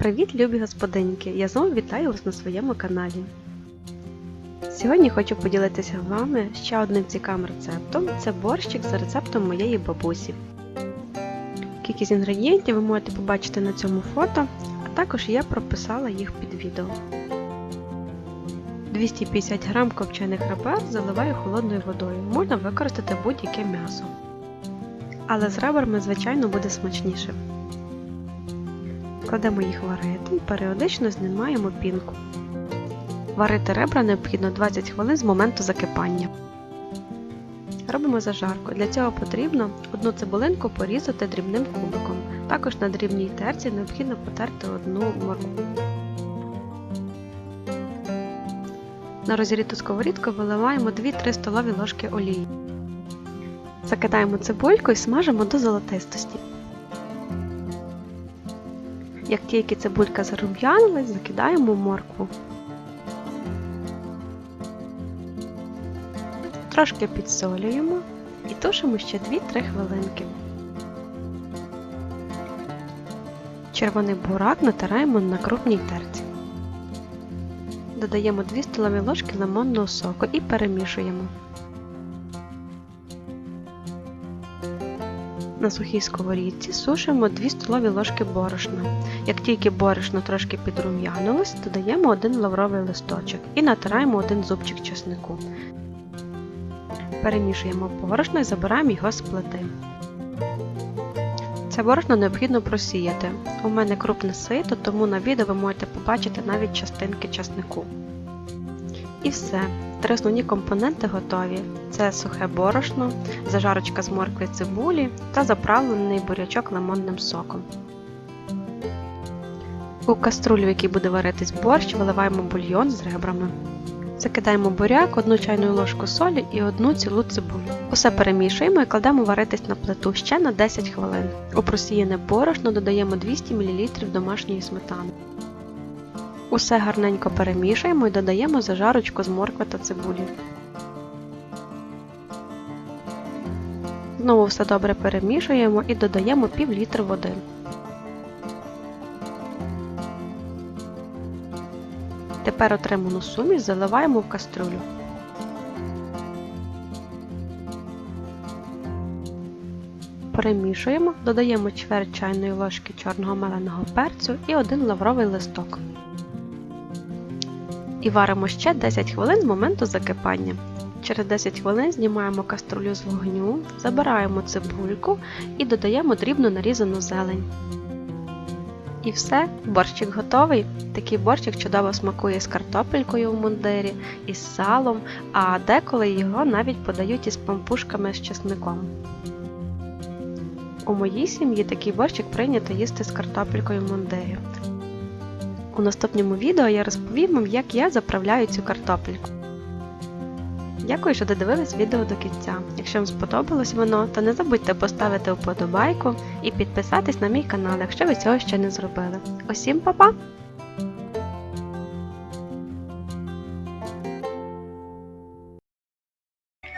Привіт, любі господинки! Я знову вітаю вас на своєму каналі. Сьогодні хочу поділитися з вами ще одним цікавим рецептом. Це борщик за рецептом моєї бабусі. Кількість інгредієнтів ви можете побачити на цьому фото, а також я прописала їх під відео. 250 г копчених ребер заливаю холодною водою. Можна використати будь-яке м'ясо. Але з ребрами, звичайно, буде смачніше. Кладемо їх варити і періодично знімаємо пінку. Варити ребра необхідно 20 хвилин з моменту закипання. Робимо зажарку. Для цього потрібно одну цибулинку порізати дрібним кубиком. Також на дрібній терці необхідно потерти одну моркву. На розігріту сковорідку виливаємо 2-3 столові ложки олії. Закидаємо цибульку і смажимо до золотистості. Як тільки цибулька зарум'янилась, закидаємо моркву. Трошки підсолюємо і тушимо ще 2-3 хвилинки. Червоний бурак натираємо на крупній терці. Додаємо 2 столові ложки лимонного соку і перемішуємо. На сухій сковорідці сушимо 2 столові ложки борошна. Як тільки борошно трошки підрум'янилось, додаємо один лавровий листочок і натираємо один зубчик чеснику. Перемішуємо борошно і забираємо його з плити. Це борошно необхідно просіяти. У мене крупне сито, тому на відео ви можете побачити навіть частинки чеснику. І все. Три основні компоненти готові: це сухе борошно, зажарочка з моркви цибулі та заправлений бурячок лимонним соком. У каструлю, в якій буде варитись борщ, виливаємо бульйон з ребрами. Закидаємо буряк, одну чайну ложку солі і одну цілу цибулю. Усе перемішуємо і кладемо варитись на плиту ще на 10 хвилин. У просіяне борошно додаємо 200 мл домашньої сметани. Усе гарненько перемішуємо і додаємо зажарочку з моркви та цибулі. Знову все добре перемішуємо і додаємо пів літра води. Тепер отриману суміш заливаємо в каструлю. Перемішуємо, додаємо чверть чайної ложки чорного меленого перцю і один лавровий листок. І варимо ще 10 хвилин з моменту закипання. Через 10 хвилин знімаємо каструлю з вогню, забираємо цибульку і додаємо дрібно нарізану зелень. І все, борщик готовий. Такий борщик чудово смакує з картопелькою в мундирі, із салом, а деколи його навіть подають із пампушками з чесником. У моїй сім'ї такий борщик прийнято їсти з картопелькою в мундирі. У наступному відео я розповім вам, як я заправляю цю картопельку. Дякую, що додивились відео до кінця. Якщо вам сподобалось воно, то не забудьте поставити вподобайку і підписатись на мій канал, якщо ви цього ще не зробили. Усім па-па!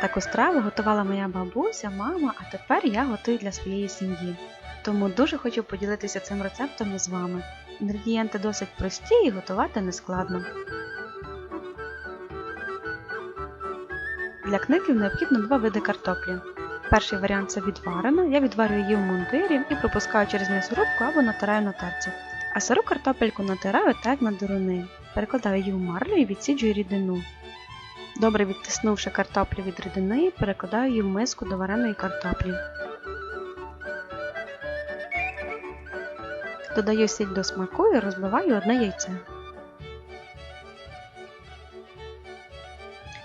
Таку страву готувала моя бабуся, мама, а тепер я готую для своєї сім'ї. Тому дуже хочу поділитися цим рецептом із вами. Інгредієнти досить прості і готувати нескладно. Для кників необхідно два види картоплі. Перший варіант це відварена, я відварюю її в мундирі і пропускаю через м'ясорубку або натираю на терці. А сиру картопельку натираю так на дуруни. Перекладаю її в марлю і відсіджую рідину. Добре відтиснувши картоплю від рідини, перекладаю її в миску до вареної картоплі. Додаю сіль до смаку і розбиваю одне яйце.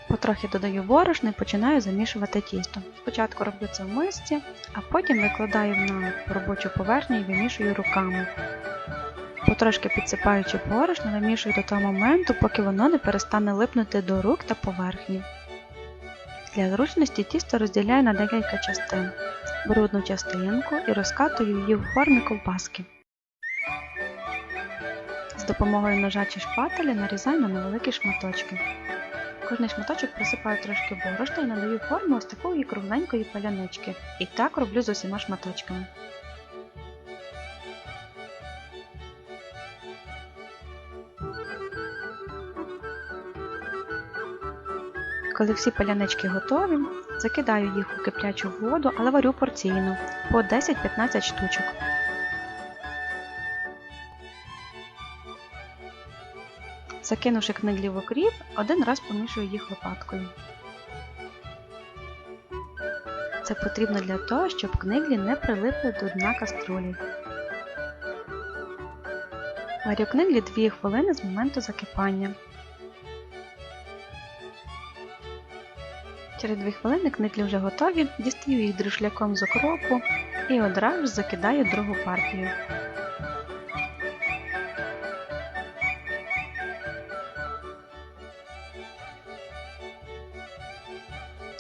Потрохи додаю борошно і починаю замішувати тісто. Спочатку роблю це в мисці, а потім викладаю на робочу поверхню і вимішую руками. Потрошки підсипаючи борошно, вимішую до того моменту, поки воно не перестане липнути до рук та поверхні. Для зручності тісто розділяю на декілька частин. Беру одну частинку і розкатую її в формі ковбаски. З допомогою ножа чи шпателя нарізаю на невеликі шматочки. Кожний шматочок присипаю трошки борошна і надаю форму ось такої кругленької палянички. І так роблю з усіма шматочками. Коли всі палянички готові, закидаю їх у киплячу воду, але варю порційно по 10-15 штучок. Закинувши книглі в окріп, один раз помішую їх лопаткою. Це потрібно для того, щоб книглі не прилипли до дна каструлі. Варю книглі 2 хвилини з моменту закипання. Через 2 хвилини книглі вже готові, дістаю їх друшляком з окропу і одразу закидаю другу партію.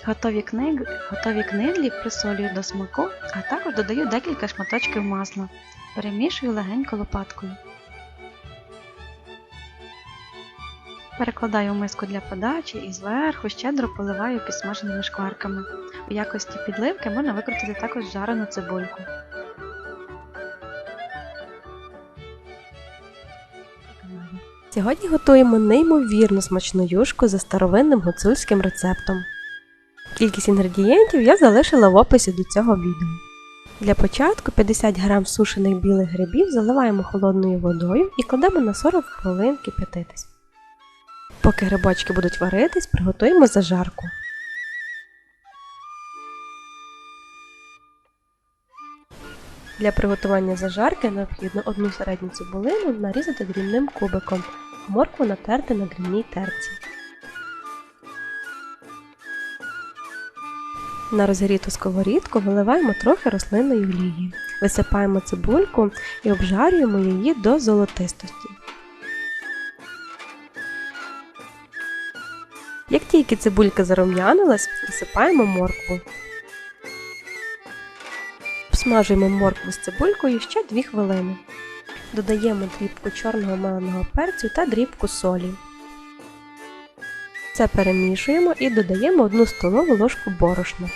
Готові, книг... Готові книглі присолюю до смаку, а також додаю декілька шматочків масла. Перемішую легенько лопаткою. Перекладаю в миску для подачі і зверху щедро поливаю підсмаженими шкварками. У якості підливки можна використати також жарену цибульку. Сьогодні готуємо неймовірно смачну юшку за старовинним гуцульським рецептом. Кількість інгредієнтів я залишила в описі до цього відео. Для початку 50 г сушених білих грибів заливаємо холодною водою і кладемо на 40 хвилин кип'ятитись. Поки грибочки будуть варитись, приготуємо зажарку. Для приготування зажарки необхідно одну середню цибулину нарізати дрібним кубиком, моркву натерти на дрібній терці. На розгріту сковорідку виливаємо трохи рослинної олії, висипаємо цибульку і обжарюємо її до золотистості. Як тільки цибулька зарум'янилась, висипаємо моркву. Обсмажуємо моркву з цибулькою ще 2 хвилини. Додаємо дрібку чорного меленого перцю та дрібку солі. Це перемішуємо і додаємо 1 столову ложку борошна.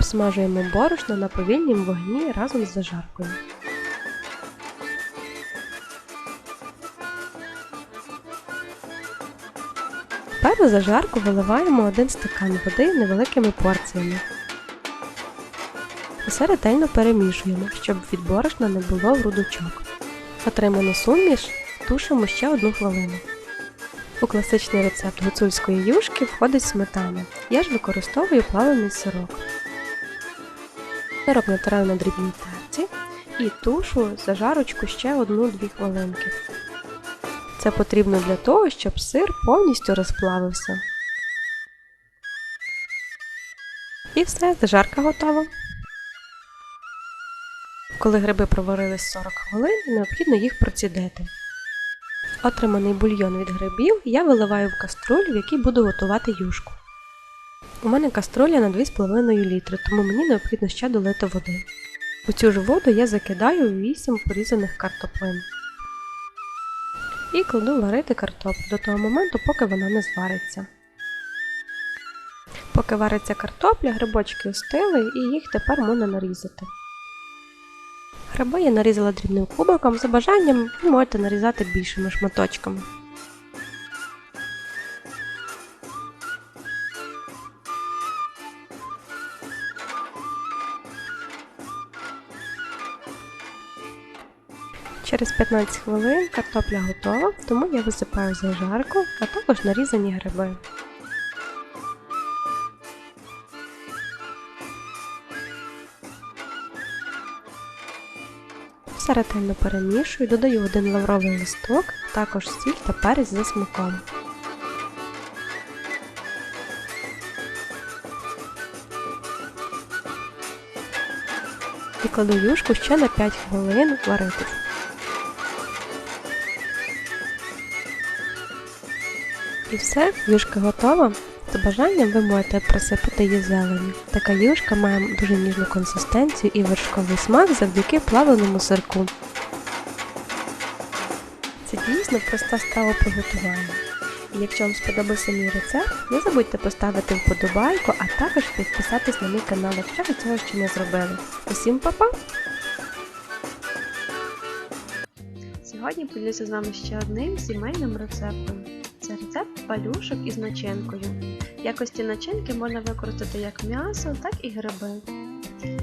Обсмажуємо борошно на повільнім вогні разом з зажаркою. Тепер у зажарку виливаємо 1 стакан води невеликими порціями. Усе ретельно перемішуємо, щоб від борошна не було грудочок. Отриману суміш тушимо ще одну хвилину. У класичний рецепт гуцульської юшки входить сметана. Я ж використовую плавлений сирок. Сироп натираю на дрібній терці і тушу зажарочку ще 1-2 хвилинки. Це потрібно для того, щоб сир повністю розплавився. І все, зажарка готова. Коли гриби проварились 40 хвилин, необхідно їх процідити. Отриманий бульйон від грибів я виливаю в каструлю, в якій буду готувати юшку. У мене каструля на 2,5 літри, тому мені необхідно ще долити води. У цю ж воду я закидаю 8 порізаних картоплин. І кладу варити картоплю до того моменту, поки вона не звариться. Поки вариться картопля, грибочки остили і їх тепер можна нарізати. Гриби я нарізала дрібним кубиком, за бажанням ви можете нарізати більшими шматочками. Через 15 хвилин картопля готова, тому я висипаю зажарку, а також нарізані гриби. Все ретельно перемішую, додаю один лавровий листок, також сіль та перець за смаком. І кладу юшку ще на 5 хвилин варитись. І все, юшка готова. За бажанням ви можете присипати її зеленю. Така юшка має дуже ніжну консистенцію і вершковий смак завдяки плавленому сирку. Це дійсно проста страва приготування. І якщо вам сподобався мій рецепт, не забудьте поставити вподобайку, а також підписатись на мій канал, якщо ви цього ще не зробили. Усім па-па! Сьогодні поділюся з вами ще одним сімейним рецептом. Це рецепт палюшок із начинкою. Якості начинки можна використати як м'ясо, так і гриби.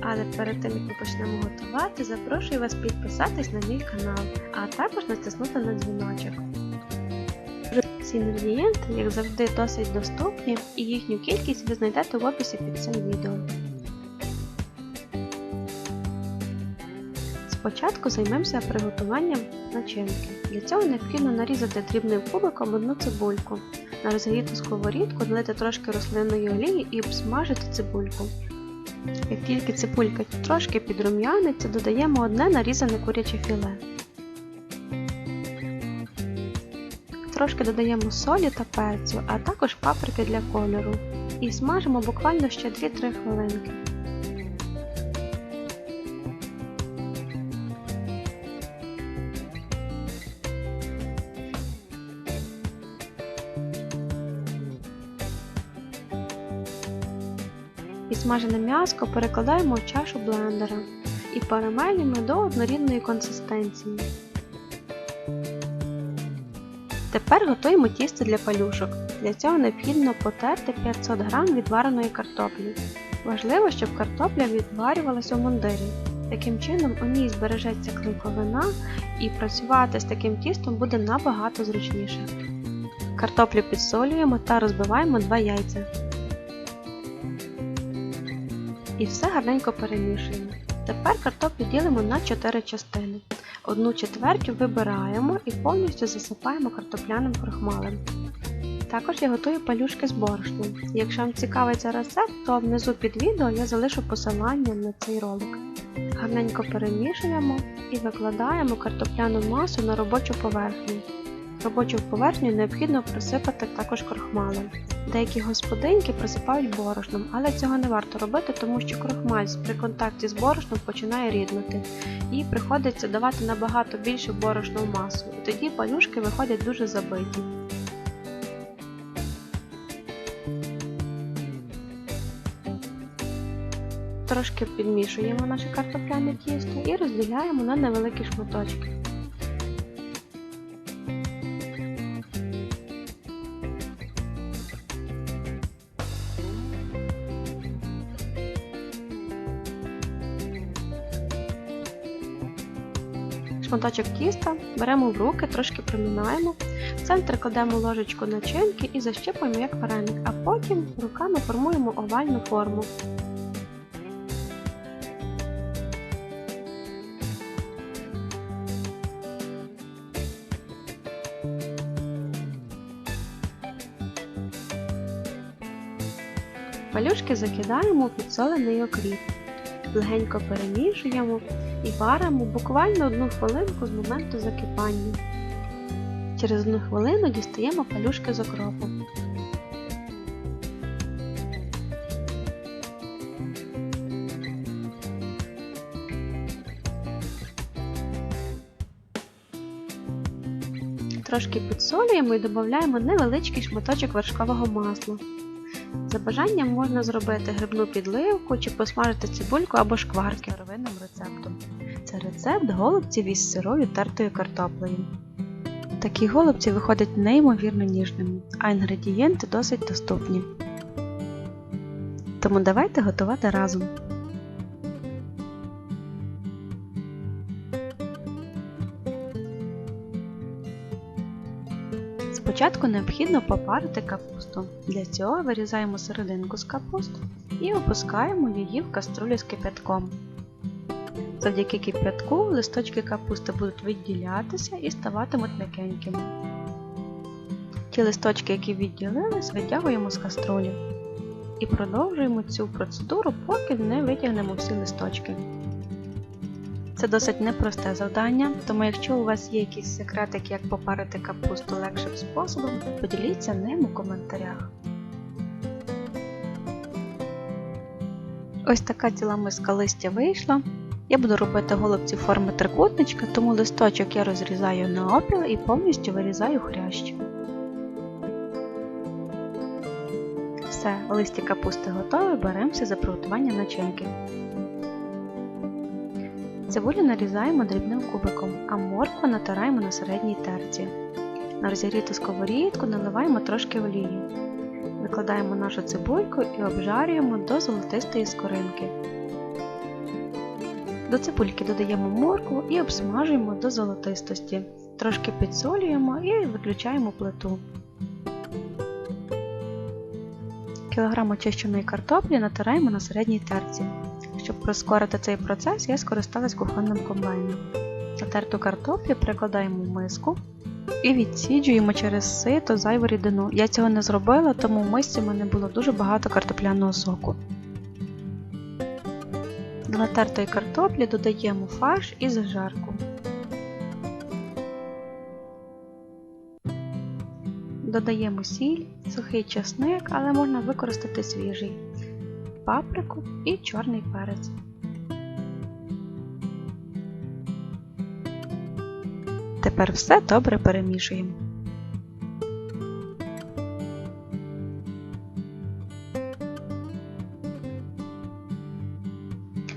Але перед тим як ми почнемо готувати, запрошую вас підписатись на мій канал, а також натиснути на дзвіночок. Всі інгредієнти, як завжди, досить доступні, і їхню кількість ви знайдете в описі під цим відео. Спочатку займемося приготуванням начинки. Для цього необхідно нарізати дрібним кубиком одну цибульку. На розгріту сковорідку налити трошки рослинної олії і обсмажити цибульку. Як тільки цибулька трошки підрум'яниться, додаємо одне нарізане куряче філе. Трошки додаємо солі та перцю, а також паприки для кольору. І смажимо буквально ще 2-3 хвилинки. Смажене м'яско перекладаємо в чашу блендера і перемелюємо до однорідної консистенції. Тепер готуємо тісто для палюшок. Для цього необхідно потерти 500 г відвареної картоплі. Важливо, щоб картопля відварювалася у мундирі. Таким чином у ній збережеться клейковина і працювати з таким тістом буде набагато зручніше. Картоплю підсолюємо та розбиваємо 2 яйця. І все гарненько перемішуємо. Тепер картоплю ділимо на 4 частини. Одну четвертю вибираємо і повністю засипаємо картопляним крохмалем. Також я готую палюшки з борошном. Якщо вам цікавий цей рецепт, то внизу під відео я залишу посилання на цей ролик. Гарненько перемішуємо і викладаємо картопляну масу на робочу поверхню. Робочу поверхню необхідно присипати також крохмалем. Деякі господинки присипають борошном, але цього не варто робити, тому що крохмаль при контакті з борошном починає ріднути і приходиться давати набагато більше борошну масу, і тоді палюшки виходять дуже забиті. Трошки підмішуємо наше картопляне тісто і розділяємо на невеликі шматочки. Шматочок тіста беремо в руки, трошки промінаємо, в центр кладемо ложечку начинки і защипуємо як вареник, а потім руками формуємо овальну форму. Палюшки закидаємо у підсолений окріп, легенько перемішуємо і варимо буквально одну хвилинку з моменту закипання. Через одну хвилину дістаємо палюшки з окропом. Трошки підсолюємо і додаємо невеличкий шматочок вершкового масла. За бажанням можна зробити грибну підливку чи посмажити цибульку або шкварки старовинним рецептом. Це рецепт голубців із сирою тертою картоплею. Такі голубці виходять неймовірно ніжними, а інгредієнти досить доступні. Тому давайте готувати разом. Спочатку необхідно попарити капусту. Для цього вирізаємо серединку з капусту і опускаємо її в каструлю з кипятком. Завдяки кип'ятку листочки капусти будуть відділятися і ставатимуть м'якенькими. Ті листочки, які відділились, витягуємо з каструлі. І продовжуємо цю процедуру, поки не витягнемо всі листочки. Це досить непросте завдання, тому якщо у вас є якісь секретики, як попарити капусту легшим способом, поділіться ним у коментарях. Ось така ціла миска листя вийшла. Я буду робити голубці форми трикутничка, тому листочок я розрізаю на опіл і повністю вирізаю хрящ. Все, листя капусти готові, беремося за приготування начинки. Цибулю нарізаємо дрібним кубиком, а моркву натираємо на середній терці. На розігріту сковорідку наливаємо трошки олії. Викладаємо нашу цибульку і обжарюємо до золотистої скоринки. До цибульки додаємо моркву і обсмажуємо до золотистості. Трошки підсолюємо і виключаємо плиту. Кілограм очищеної картоплі натираємо на середній терці. Щоб прискорити цей процес, я скористалась кухонним комбайном. Натерту картоплю перекладаємо в миску і відсіджуємо через сито зайву рідину. Я цього не зробила, тому в мисці в мене було дуже багато картопляного соку. До натертої картоплі додаємо фарш і зажарку. Додаємо сіль, сухий чесник, але можна використати свіжий, паприку і чорний перець. Тепер все добре перемішуємо.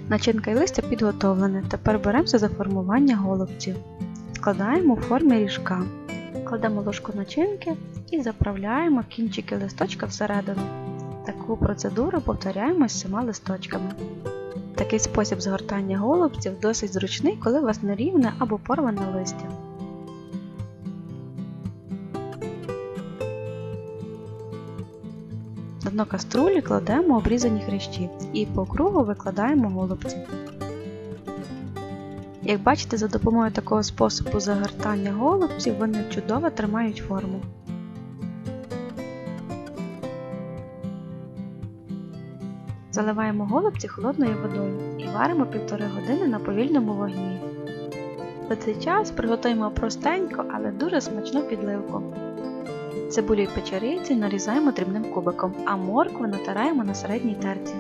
Начинка і листя підготовлене. Тепер беремося за формування голубців. Складаємо у формі ріжка. Кладемо ложку начинки і заправляємо кінчики листочка всередину. Таку процедуру повторяємо з всіма листочками. Такий спосіб згортання голубців досить зручний, коли у вас нерівне або порване листя. На дно каструлі кладемо обрізані хрящі і по кругу викладаємо голубці. Як бачите, за допомогою такого способу загортання голубців вони чудово тримають форму. Заливаємо голубці холодною водою і варимо півтори години на повільному вогні. За цей час приготуємо простенько, але дуже смачну підливку. Цибулю і печериці нарізаємо дрібним кубиком, а моркву натираємо на середній терці.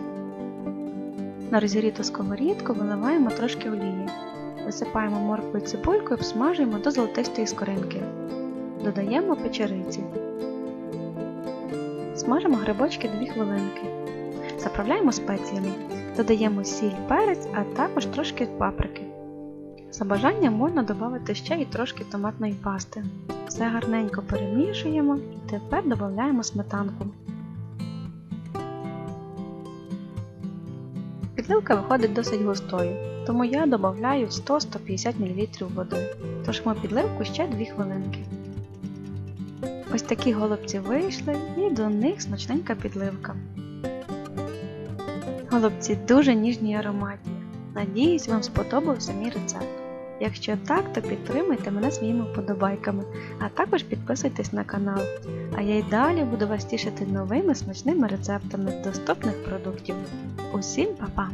На розігріту сковорідку виливаємо трошки олії. Висипаємо моркву і цибульку і обсмажуємо до золотистої скоринки. Додаємо печериці. Смажимо грибочки 2 хвилинки. Заправляємо спеціями. Додаємо сіль, перець, а також трошки паприки. За бажанням можна додати ще і трошки томатної пасти. Все гарненько перемішуємо і тепер додаємо сметанку. Підливка виходить досить густою, тому я додаю 100-150 мл води. Тушимо підливку ще 2 хвилинки. Ось такі голубці вийшли і до них смачненька підливка. Голубці дуже ніжні і ароматні. Надіюсь, вам сподобався мій рецепт. Якщо так, то підтримуйте мене своїми вподобайками, а також підписуйтесь на канал. А я й далі буду вас тішити новими смачними рецептами доступних продуктів. Усім па-па!